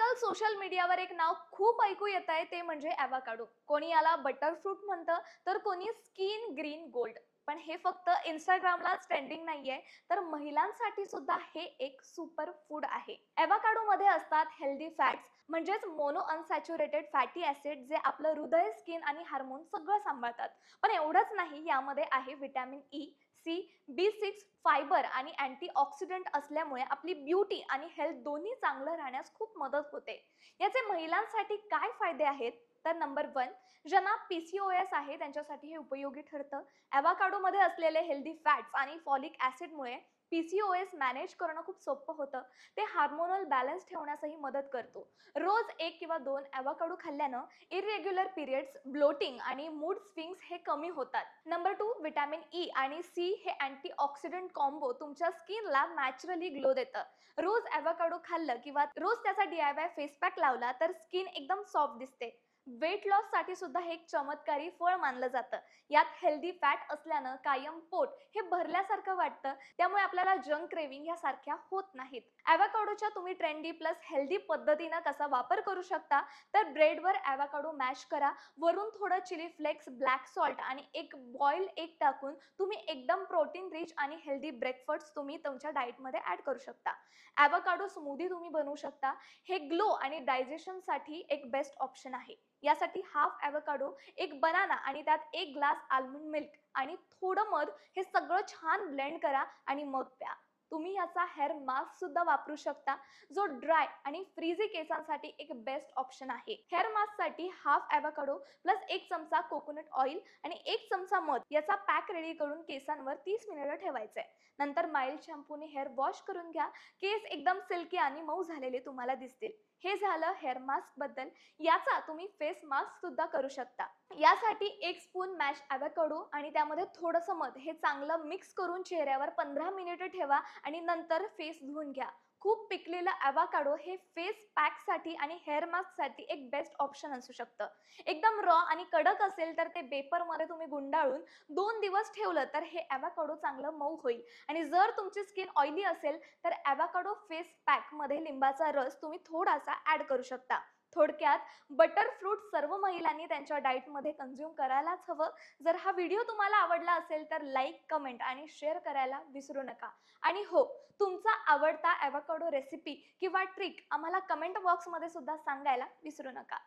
आजकाल सोशल मीडियावर एक नाव खूप ऐकू येत आहे ते म्हणजे ॲवाकाडो कोणी याला बटरफ्रूट म्हणतं तर कोणी स्किन ग्रीन गोल्ड पण हे फक्त इंस्टाग्रामलाच ट्रेंडिंग नाहीये तर महिलांसाठी सुद्धा हे एक सुपर फूड आहे. ॲवाकाडो मध्ये असतात हेल्दी फॅट्स म्हणजेच मोनो अनसॅच्युरेटेड फॅटी ऍसिड जे आपलं हृदय स्किन आणि हार्मोन सगळं सांभाळतात. पण एवढंच नाही यामध्ये आहे vitamin E e, C B six fibre आणि अँटीऑक्सिडंट असल्यामुळे आपली ब्युटी आणि हेल्थ दोन्ही चांगलं राहण्यास खूप मदत होते. याचे महिलांसाठी काय फायदे आहेत? तर नंबर वन ज्यांना पी सी ओ एस आहे त्यांच्यासाठी हे उपयोगी ठरतं. ॲवाकाडोमध्ये असलेले हेल्दी फॅट्स आणि folic ॲसिडमुळे P C O S manage करणं खूप सोपं होतं. ते हार्मोनल बॅलन्स ठेवण्यासही मदत करतो. रोज एक किंवा दोन ॲवाकाडू खाल्ल्यानं इरेग्युलर पिरियड्स ब्लोटिंग आणि मूड स्विंग्स हे कमी होतात. नंबर टू विटॅमिन ई आणि सी हे अँटीऑक्सिडंट कॉम्बो तुमच्या स्किनला नॅचरली ग्लो देतं. रोज ॲवाकाडो खाल्लं किंवा रोज त्याचा D I Y face pack लावला तर स्किन एकदम सॉफ्ट दिसते. वेट लॉससाठी सुद्धा हे एक चमत्कारी फळ मानलं जातं. यात हेल्दी फॅट असल्यानं कायम पोट हे भरल्यासारखं वाटतं. त्यामुळे आपल्याला जंक क्रेविंग यासारख्या होत नाहीत. ॲव्हाकाडोच्या तुम्ही ट्रेंडी प्लस हेल्दी पद्धतीनं कसा वापर करू शकता तर ब्रेडवर ॲव्हाकाडो मॅश करा. वरून थोडं चिली फ्लेक्स ब्लॅक सॉल्ट आणि एक बॉईल एग टाकून तुम्ही एकदम प्रोटीन रिच आणि हेल्दी ब्रेकफास्ट तुम्ही तुमच्या डाएटमध्ये ॲड करू शकता. ॲवाकाडो स्मूदी तुम्ही बनवू शकता. हे ग्लो आणि डायजेशनसाठी एक बेस्ट ऑप्शन आहे. यासाठी हाफ ॲवकाडो एक बनाना आणि त्यात एक ग्लास आल्मंड मिल्क आणि थोडं मध हे सगळं छान ब्लेंड करा आणि मग प्या. तुम्ही याचा हेअर मास्क सुद्धा वापरू शकता जो ड्राय आणि फ्रीझी केसांसाठी एक बेस्ट ऑप्शन आहे. हेअर मास्कसाठी हाफ ॲवाकडो प्लस एक चमचा कोकोनट ऑइल आणि एक चमचा मध याचा पॅक रेडी करून केसांवर तीस मिनिटं ठेवायचंय. नंतर माइल्ड शॅम्पूने हेअर वॉश करून घ्या. केस एकदम सिल्की आणि मऊ झालेले तुम्हाला दिसतील. हे झालं हेअर मास्कबद्दल. याचा तुम्ही फेस मास्क सुद्धा करू शकता. यासाठी एक स्पून मॅश ॲवॅकडो आणि त्यामध्ये थोडंसं मध हे चांगलं मिक्स करून चेहऱ्यावर पंधरा मिनिटं ठेवा आणि नंतर फेस धुवून घ्या. खूप पिकलेलं ॲवाकाडो हे फेस पॅकसाठी आणि हेअर मास्कसाठी एक बेस्ट ऑप्शन असू शकतं. एकदम रॉ आणि कडक असेल तर ते पेपरमध्ये तुम्ही गुंडाळून दोन दिवस ठेवलं तर हे ॲवाकाडो चांगलं मऊ होईल. आणि जर तुमची स्किन ऑइली असेल तर ॲवाकाडो फेस पॅकमध्ये लिंबाचा रस तुम्ही थोडासा ॲड करू शकता. थोडक्यात बटर फ्रूट सर्व महिलांनी त्यांच्या डाएटमध्ये कन्झ्युम करायलाच हवं. जर हा व्हिडिओ तुम्हाला आवडला असेल तर लाईक कमेंट आणि शेअर करायला विसरू नका. आणि हो तुमचा आवडता ॲवोकाडो रेसिपी किंवा ट्रिक आम्हाला कमेंट बॉक्समध्ये सुद्धा सांगायला विसरू नका.